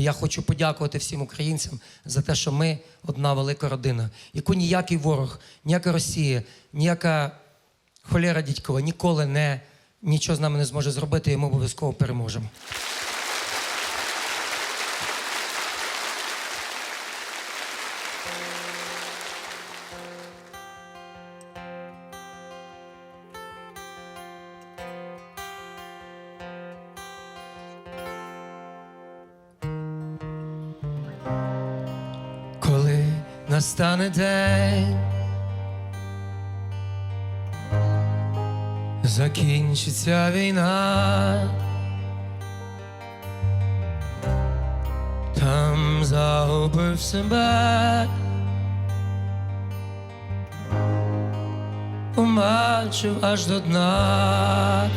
І я хочу подякувати всім українцям за те, що ми одна велика родина, яку ніякий ворог, ніяка Росія, ніяка холера дідькова ніколи не нічого з нами не зможе зробити, і ми обов'язково переможемо. Настане день, закінчиться війна, там загубив себе, побачив аж до дна.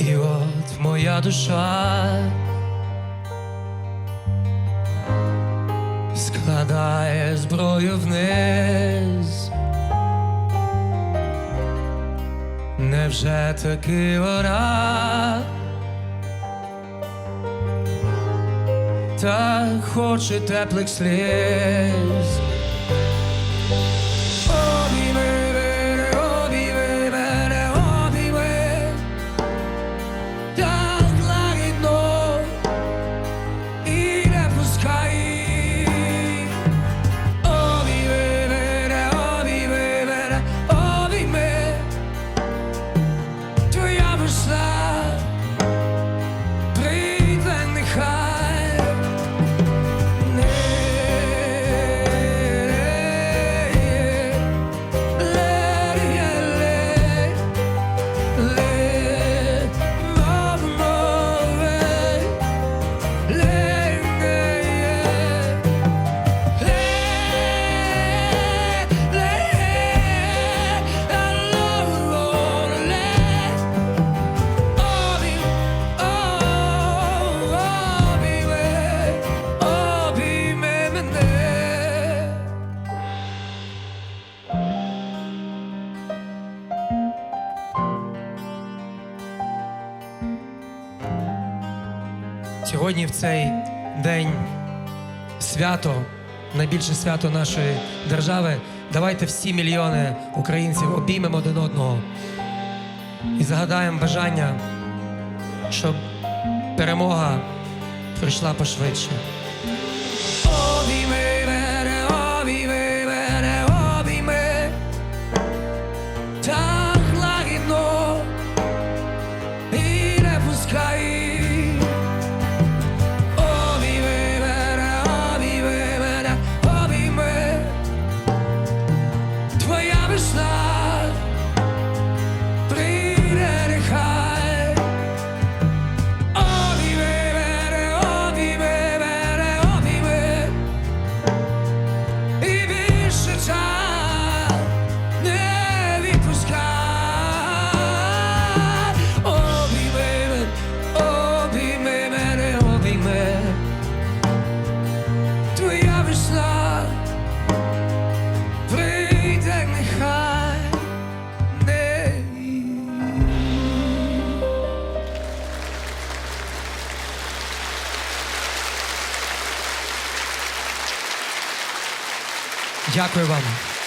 І от моя душа складає зброю вниз. Невже таки вона так хоче теплих сліз? Сьогодні в цей день свято, найбільше свято нашої держави. Давайте всі мільйони українців обіймемо один одного і загадаємо бажання, щоб перемога прийшла пошвидше. Дякую вам.